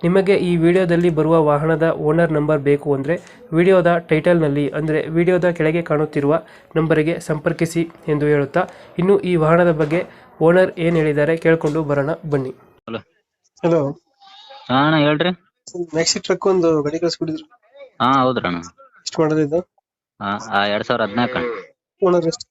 ನಿಮಗೆ ಈ ವಿಡಿಯೋದಲ್ಲಿ ಬರುವ ವಾಹನದ ಓನರ್ ನಂಬರ್ ಬೇಕು ಅಂದರೆ ವಿಡಿಯೋದ ಟೈಟಲ್ನಲ್ಲಿ ಅಂದರೆ ವಿಡಿಯೋದ ಕೆಳಗೆ ಕಾಣುತ್ತಿರುವ ನಂಬರಿಗೆ ಸಂಪರ್ಕಿಸಿ ಎಂದು ಹೇಳುತ್ತಾ ಇನ್ನು ಈ ವಾಹನದ ಬಗ್ಗೆ ಓನರ್ ಏನು ಹೇಳಿದ್ದಾರೆ ಕೇಳಿಕೊಂಡು ಬರೋಣ ಬನ್ನಿ. ಹಲೋ. ಹಲೋ. ಹಾ ಅಣ್ಣ ಹೇಳ್ರಿ. ಮ್ಯಾಕ್ಸಿ ಟ್ರಕ್ ಒಂದು ಗಾಡಿ ಕಳಿಸ್ಬಿಟ್ಟಿದ್ರು ಹಾ ಹೌದ್ರಿ ಅಣ್ಣ. ಎಷ್ಟು ಮಾಡೋದಿದ್ದು ಹಾ ಆ, ಎರಡ್ ಸಾವಿರ ಹದಿನಾಲ್ಕು. ಅಣ್ಣ ಓನರ್ ಎಷ್ಟು?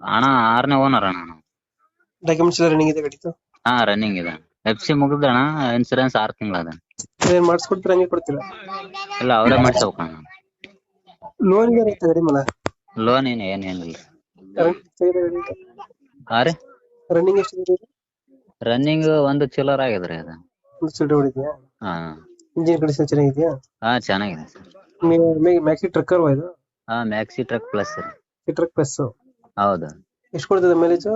ಅಣ್ಣ ಆರನೇ ಓನರ್ ಅಣ್ಣ. ನಾವು. ಡಾಕ್ಯುಮೆಂಟ್ಸ್ ಎಲ್ಲ ರನ್ನಿಂಗ್ ಇದೆ ಗಾಡಿದು? ಹಾ ರನ್ನಿಂಗ್ ಇದೆ. ಎಫ್ ಸಿ ಮುಗಿದಣ ಇನ್ಸೂರೆನ್ಸ್ ಆರ್ ತಿಂಗಳ ಅದ ಏನ್ ಮಾಡಿಸ್ಕೊಡ್ತೀರಾ ಹಂಗೆ ಕೊಡ್ತೀರಾ? ಇಲ್ಲ ಅವರೇ ಮಾಡ್ಸಬೇಕು ಅಣ್ಣ. ಲೋನ್ ಇದೆ ಐತೆ ಗಾಡಿ ಮೇಲೆ ಲೋನ್ ಏನು ಏನೇನಿಲ್ಲ ಹಾ ರೀ? ರನ್ನಿಂಗ್ ಎಷ್ಟಿದೆ ರನ್ನಿಂಗ್ ಒಂದು ಚಿಲ್ಲರ್ ಆಗಿದ್ರಿ ಅದು. ಒಂದು ಹೊಡಿದ್ಯಾ ಹಾ. ಇಂಜಿನ್ ಕಂಡೀಷನ್ ಚೆನ್ನಾಗಿದೆಯಾ? ಹಾ ಚೆನ್ನಾಗಿದೆ ಸರ್. ಮ್ಯಾಕ್ಸಿ ಟ್ರಕ್ಕರ್ ಇದು? ಹಾ ಮ್ಯಾಕ್ಸಿ ಟ್ರಕ್ ಪ್ಲಸ್ ರೀ. ಟ್ರಕ್ ಪ್ಲಸ್ ಹೌದು. ಎಷ್ಟು ಕೊಡ್ತದೆ ಮೈಲೇಜ್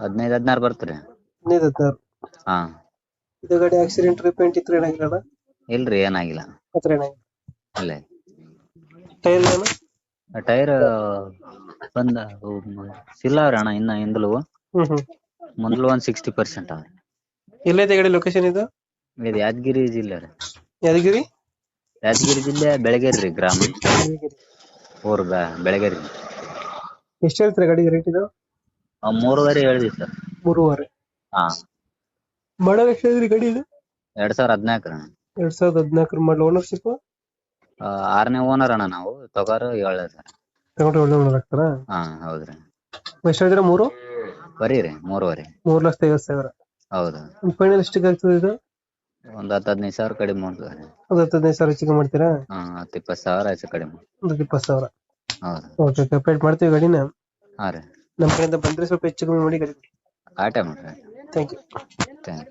ಹದಿನೈದು ಹದಿನಾರು ಬರ್ತೀರಿ ಹದಿನೈದು ಹದಿನಾರು. ಹಾ. ಇದು ಗಾಡಿ ಆಕ್ಸಿಡೆಂಟ್ ರಿಪೇಂಟ್ ಇತ್ತು ಏನಾಗಿಲ್ಲ ಇಲ್ರಿ ಏನಾಗಿಲ್ಲ. ಹತ್ರ ಏನಾಗಿಲ್ಲ. ಇಲ್ಲ ಟೈರ್ ಏನು? ಟೈರ್ ಬಂದ ಅವ್ರಿ ಅಣ್ಣ ಇನ್ನ ಹಿಂದಲು. ಹ್ಮ್ ಹ್ಮ್. ಮೊದಲು ಒಂದ್ ಸಿಕ್ಸ್ಟಿ ಪರ್ಸೆಂಟ್ ಅವ್ರಿ. ಎಲ್ಲೈತೆ ಗಾಡಿ ಲೊಕೇಶನ್ ಇದು? ಇದು ಯಾದಗಿರಿ ಜಿಲ್ಲೆ ರೀ ಯಾದಗಿರಿ? ಯಾದಗಿರಿ ಜಿಲ್ಲೆ ಬೆಳಗೇರಿ ರೀ ಗ್ರಾಮ. ಊರ್ ಬೆ- ಬೆಳಗೇರಿ. ಎಷ್ಟು ಹೇಳ್ತೀರಾ ಗಾಡಿ ರೇಟ್ ಇದು? ಆ, ಮೂರುವರೆ ಹೇಳಿದ್ವಿ ಸರ್. ಮೂರುವರೆ. ಹಾ. ಮಾಡಲ್ ಎಷ್ಟು ಹೇಳಿದ್ರಿ ಗಾಡಿ ಇದು? ಎರಡ್ ಸಾವಿರ ಹದಿನಾಲ್ಕು ಎರಡ್ ಸಾವಿರದ ಹದಿನಾಲ್ಕರ ಮಾಡಲ್ ಓನರ್ಶಿಪ್ ಆರನೇ ಓನರ್ ಅಣ್ಣ ನಾವು ತಗೋರು ಏಳ ಸರ್. ತಗೊಂಡ್ರೆ ಒಳ್ಳೆ ಓನರ್ ಆಗ್ತಾರಾ? ಹಾ ಹೌದ್ರಿ. ಎಷ್ಟು ಹೇಳಿದ್ರೆ ಮೂರು? ಬರೀ ರೀ ಮೂರುವರೆ. ಮೂರ್ ಲಕ್ಷದ ಐವತ್ತು ಸಾವಿರ. ಹೌದು. ಫೈನಲ್ ಎಷ್ಟಿಗೆ ಆಗ್ತದೆ ಇದು? ಒಂದ್ ಹತ್ತು ಹದಿನೈದು ಸಾವಿರ ಕಡಿಮೆ ಮಾಡ್ತೀವಿ ಒಂದು ಹತ್ತು ಹದಿನೈದು ಸಾವಿರ ಹೆಚ್ಚಿಗೆ ಮಾಡ್ತೀರಾ? ಹಾ ಹತ್ತು ಇಪ್ಪತ್ತು ಸಾವಿರ ಹೆಚ್ಚು ಕಡಿಮೆ ಒಂದು ಇಪ್ಪತ್ತು ಸಾವಿರ. ಹೌದು. ಓಕೆ ಓಕೆ ಮಾಡ್ತೀವಿ ಗಾಡಿನ. ಹಾ ರೀ. ನಮ್ಮ ಕಡೆಯಿಂದ ಬಂದ್ರೆ ಸ್ವಲ್ಪ ಹೆಚ್ಚು ಕಮ್ಮಿ ಮಾಡಿ ಗಡಿ. ಆಟ ಮಾಡ್ರಿ. Thank you. Thank